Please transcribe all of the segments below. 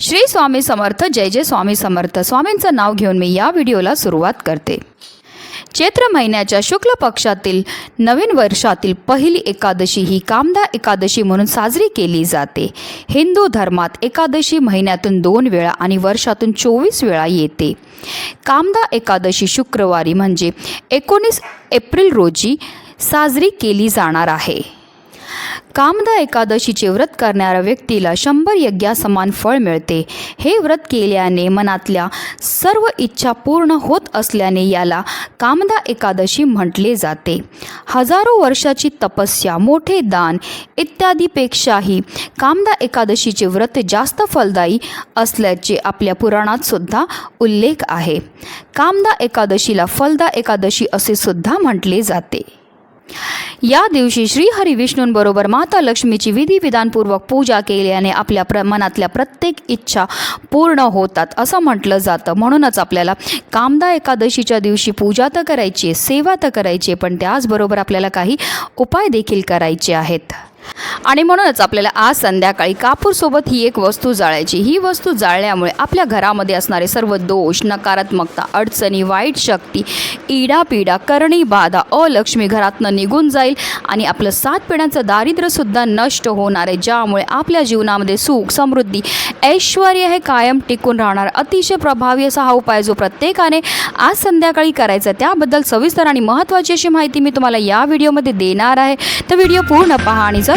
श्री स्वामी समर्थ जय जय स्वामी समर्थ. स्वामींचं नाव घेऊन मी या व्हिडिओला सुरुवात करते. चैत्र महिन्याच्या शुक्ल पक्षातील नवीन वर्षातील पहिली एकादशी ही कामदा एकादशी म्हणून साजरी केली जाते. हिंदू धर्मात एकादशी महिन्यातून दोन वेळा आणि वर्षातून चोवीस वेळा येते. कामदा एकादशी शुक्रवारी म्हणजे एकोणीस एप्रिल रोजी साजरी केली जाणार आहे. कामदा एकादशीचे व्रत करणाऱ्या व्यक्तीला शंभर यज्ञासमान फळ मिळते. हे व्रत केल्याने मनातल्या सर्व इच्छा पूर्ण होत असल्याने याला कामदा एकादशी म्हटले जाते. हजारो वर्षाची तपस्या मोठे दान इत्यादीपेक्षाही कामदा एकादशीचे व्रत जास्त फलदायी असल्याचे आपल्या पुराणात सुद्धा उल्लेख आहे. कामदा एकादशीला फलदा एकादशी असे सुद्धा म्हटले जाते. या दिवशी श्रीहरी विष्णूंबरोबर माता लक्ष्मीची विधिविधानपूर्वक पूजा केल्याने आपल्या प्र मनातल्या प्रत्येक इच्छा पूर्ण होतात असं म्हटलं जातं. म्हणूनच आपल्याला कामदा एकादशीच्या दिवशी पूजा तर करायची आहे सेवा तर करायची आहे पण त्याचबरोबर आपल्याला काही उपाय देखील करायचे आहेत. आणि म्हणूनच आपल्याला आज संध्याकाळी कापूरसोबत ही एक वस्तू जाळायची ही वस्तू जाळल्यामुळे आपल्या घरामध्ये असणारे सर्व दोष नकारात्मकता अडचणी वाईट शक्ती इडापिडा करणी बाधा अलक्ष्मी घरातनं निघून जाईल आणि आपलं सात पिढ्यांचं दारिद्र्यसुद्धा नष्ट होणार आहे ज्यामुळे आपल्या जीवनामध्ये सुख समृद्धी ऐश्वर हे कायम टिकून राहणार अतिशय प्रभावी असा हा उपाय जो प्रत्येकाने आज संध्याकाळी करायचा आहे. त्याबद्दल सविस्तर आणि महत्त्वाची अशी माहिती मी तुम्हाला या व्हिडिओमध्ये देणार आहे तर व्हिडिओ पूर्ण पहा आणि जर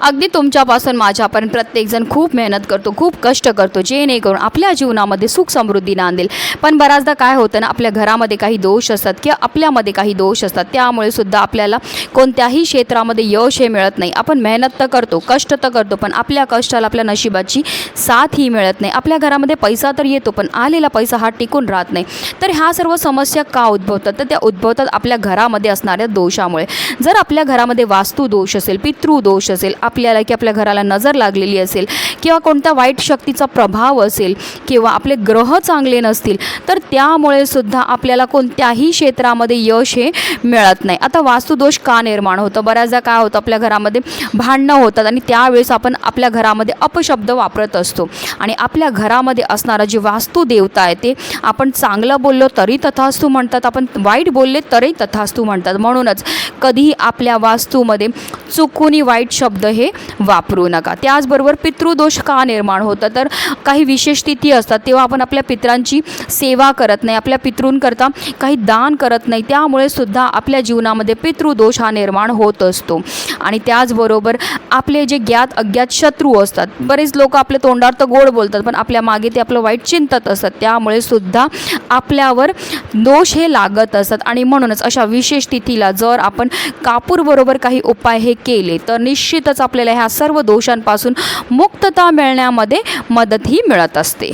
अगदी तुमच्यापासून माझ्यापर्यंत प्रत्येकजण खूप मेहनत करतो खूप कष्ट करतो जेणेकरून आपल्या जीवनामध्ये सुख समृद्धी नांदेल. पण बऱ्याचदा काय होतं ना आपल्या घरामध्ये काही दोष असतात किंवा आपल्यामध्ये काही दोष असतात त्यामुळे सुद्धा आपल्याला कोणत्याही क्षेत्रामध्ये यश हे मिळत नाही. आपण मेहनत तर करतो कष्ट तर करतो पण आपल्या कष्टाला आपल्या नशिबाची साथ ही मिळत नाही. आपल्या घरामध्ये पैसा तर येतो पण आलेला पैसा हा टिकून राहत नाही. तर ह्या सर्व समस्या का उद्भवतात? तर त्या उद्भवतात आपल्या घरामध्ये असणाऱ्या दोषामुळे. जर आपल्या घरामध्ये वास्तू दोष असेल पितृदोष असेल असेल आपल्याला की आपल्या घराला नजर लागलेली असेल किंवा कोणत्या वाईट शक्तीचा प्रभाव असेल किंवा आपले ग्रह चांगले नसतील तर त्यामुळे सुद्धा आपल्याला कोणत्याही क्षेत्रामध्ये यश हे मिळत नाही. आता वास्तुदोष का निर्माण होतं? बऱ्याचदा काय होतं? आपल्या घरामध्ये भांडणं होतात आणि त्यावेळेस आपण आपल्या घरामध्ये अपशब्द वापरत असतो. आणि आपल्या घरामध्ये असणारा जी वास्तुदेवता आहे ते आपण चांगलं बोललो तरी तथास्तू म्हणतात आपण वाईट बोलले तरी तथास्तू म्हणतात. म्हणूनच कधीही आपल्या वास्तूमध्ये चुकूनही वाईट शब्द हे वापरू नका. त्याचबरोबर पितृदोष का निर्माण होतं? तर काही विशेष तिथी असतात तेव्हा आपण आपल्या पित्रांची सेवा करत नाही आपल्या पितृंकरता काही दान करत नाही त्यामुळे सुद्धा आपल्या जीवनामध्ये पितृदोष हा निर्माण होत असतो. आणि त्याचबरोबर आपले जे ज्ञात अज्ञात शत्रू असतात बरेच लोक आपल्या तोंडावर तर गोड बोलतात पण आपल्या मागे ते आपलं वाईट चिंतत असतात त्यामुळे सुद्धा आपल्यावर दोष हे लागत असतात. आणि म्हणूनच अशा विशेष तिथीला जर आपण कापूरबरोबर काही उपाय हे केले तर निश्चितच आपल्याला ह्या सर्व दोषांपासून मुक्तता मिळण्यामध्ये मदतही मिळत असते.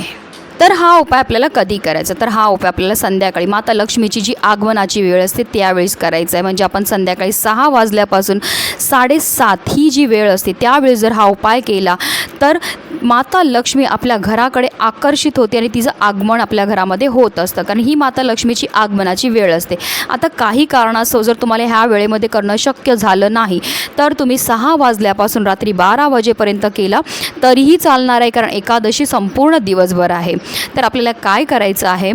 तर हा उपाय आपल्याला कधी करायचा? तर हा उपाय आपल्याला संध्याकाळी माता लक्ष्मीची जी आगमनाची वेळ असते त्यावेळेस करायचा आहे म्हणजे आपण संध्याकाळी सहा वाजल्यापासून साडेसात ही जी वेळ असते त्यावेळेस जर हा उपाय केला तर माता लक्ष्मी आपल्या घराकडे आकर्षित होते आणि तिचं आगमन आपल्या घरामध्ये होत असतं. कारण ही माता लक्ष्मीची आगमनाची वेळ असते. आता काही कारणास्तव जर तुम्हाला ह्या वेळेमध्ये करणं शक्य झालं नाही तर तुम्ही सहा वाजल्यापासून रात्री बारा वाजेपर्यंत केला तरीही चालणार आहे. कारण एकादशी संपूर्ण दिवसभर आहे. तर आपल्याला काय करायचं आहे?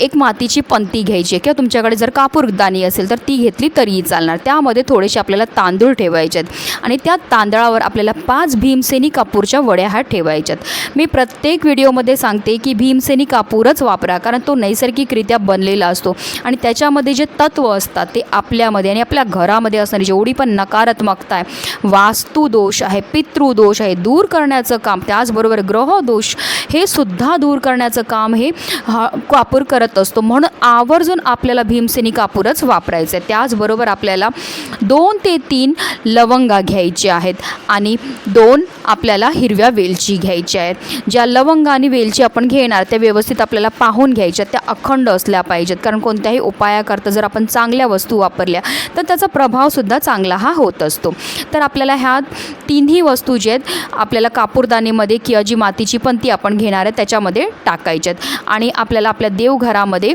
एक मातीची पंती घ्यायची आहे. किंवा तुमच्याकडे जर कापूरदाणी असेल तर ती घेतली तरीही चालणार. त्यामध्ये थोडेसे आपल्याला तांदूळ ठेवायचे आहेत. आणि त्या तांदळावर आपल्याला पाच भीमसेनी कापूरच्या वड्या ह्या ठेवायच्यात मी प्रत्येक व्हिडिओमध्ये सांगते की भीमसेनी कापूरच वापरा कारण तो नैसर्गिकरित्या बनलेला असतो. आणि त्याच्यामध्ये जे तत्व असतात ते आपल्यामध्ये आणि आपल्या घरामध्ये असणारी जेवढी पण नकारात्मकता आहे वास्तुदोष आहे पितृदोष आहे दूर करण्याचं काम त्याचबरोबर ग्रहदोष हे सुद्धा दूर करण्याचं काम हे हा कापूर करत असतो. म्हणून आवर्जून आपल्याला भीमसेनी कापूरच वापरायचं. आहे त्याचबरोबर आपल्याला दोन ते तीन लवंगा घ्यायची आहेत. आणि दोन आपल्याला हिरव्या वेलची घ्यायच्या आहेत. ज्या लवंग आणि वेलची आपण घेणार त्या व्यवस्थित आपल्याला पाहून घ्यायच्या त्या अखंड असल्या पाहिजेत. कारण कोणत्याही उपायाकरता जर आपण चांगल्या वस्तू वापरल्या तर त्याचा प्रभावसुद्धा चांगला हा होत असतो. तर आपल्याला ह्या तिन्ही वस्तू जे आहेत आपल्याला कापूरदानीमध्ये किंवा जी मातीची पण ती आपण घेणार आहे त्याच्यामध्ये टाकायच्यात. आणि आपल्याला आपल्या देवघरामध्ये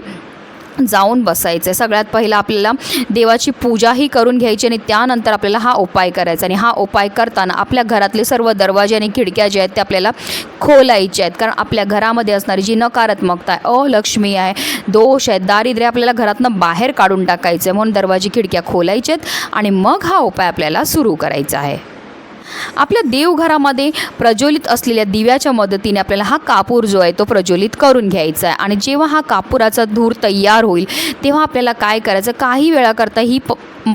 जाऊन बसायचं आहे सगळ्यात पहिलं आपल्याला देवाची पूजाही करून घ्यायची आणि त्यानंतर आपल्याला हा उपाय करायचा. आणि हा उपाय करताना आपल्या घरातले सर्व दरवाजे आणि खिडक्या ज्या आहेत त्या आपल्याला खोलायचे आहेत. कारण आपल्या घरामध्ये असणारी जी नकारात्मकता आहे अलक्ष्मी आहे दोष आहे दारिद्र्य आपल्याला घरातनं बाहेर काढून टाकायचं आहे म्हणून दरवाजे खिडक्या खोलायच्या आहेत आणि मग हा उपाय आपल्याला सुरू करायचा आहे. आपल्या देवघरामध्ये प्रज्वलित असलेल्या दिव्याच्या मदतीने आपल्याला हा कापूर जो आहे तो प्रज्वलित करून घ्यायचा आहे. आणि जेव्हा हा कापुराचा धूर तयार होईल तेव्हा आपल्याला काय करायचं? काही वेळाकरता ही प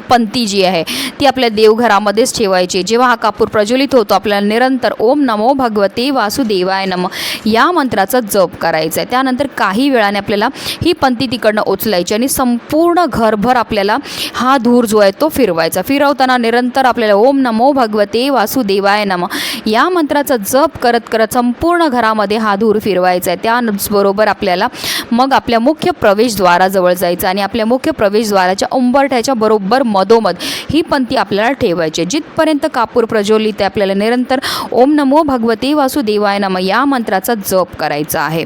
पंथी जी आहे ती आपल्या देवघरामध्येच ठेवायची जेव्हा हा कापूर प्रज्वलित होतो आपल्याला निरंतर ओम नमो भगवते वासुदेवाय नम या मंत्राचा जप करायचा आहे. त्यानंतर काही वेळाने आपल्याला ही पंथी तिकडनं उचलायची आणि संपूर्ण घरभर आपल्याला हा धूर जो आहे तो फिरवायचा. फिरवताना निरंतर आपल्याला ओम नमो भगवते वा वासुदेवाय नम. या मंत्राचा जप करत करत संपूर्ण घरामध्ये हा धूर फिरवायचा आहे. त्याचबरोबर आपल्याला मग आपल्या मुख्य प्रवेशद्वाराजवळ जायचं आणि आपल्या मुख्य प्रवेशद्वाराच्या उंबरठ्याच्या बरोबर मधोमध ही पंथी आपल्याला ठेवायची जिथपर्यंत कापूर प्रज्वलित आहे आपल्याला निरंतर ओम नमो भगवते वासुदेवाय नम या मंत्राचा जप करायचा आहे.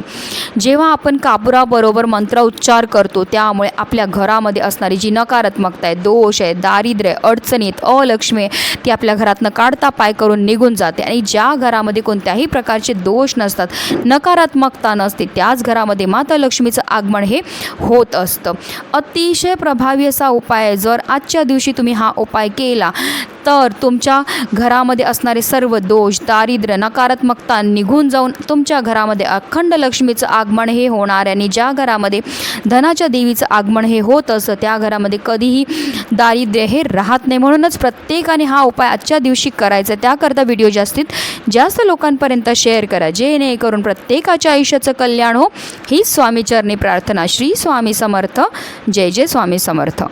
जेव्हा आपण कापुराबरोबर मंत्र उच्चार करतो त्यामुळे आपल्या घरामध्ये असणारी जी नकारात्मकता आहे दोष आहे दारिद्र्य अडचणीत अलक्ष्मी आहे, ती आपल्या घरातनं काढता पाय करून निघून जाते आणि ज्या घरामध्ये कोणत्याही प्रकारचे दोष नसतात नकारात्मकता नसते त्याच घरामध्ये माता लक्ष्मीचं आगमन हे होत असतं. अतिशय प्रभावी असा उपाय आहे. जर आजच्या दिवशी तुम्ही हा उपाय केला तर तुमच्या घरामध्ये असणारे सर्व दोष दारिद्र्य नकारात्मकता निघून जाऊन तुमच्या घरामध्ये अखंड लक्ष्मीचं आगमन हे होणार आहे. आणि ज्या घरामध्ये धनाच्या देवीचं आगमन हे होत असतं त्या घरामध्ये कधीही दारिद्र्य हे राहत नाही. म्हणूनच प्रत्येकाने हा उपाय आजच्या दिवशी करायचा. त्याकरता व्हिडिओ जास्तीत जास्त लोकांपर्यंत शेअर करा. जेणेकरून प्रत्येकाच्या आयुष्याचं कल्याण हो. ही स्वामीचरणी प्रार्थना. श्री स्वामी समर्थ. जय जय स्वामी समर्थ.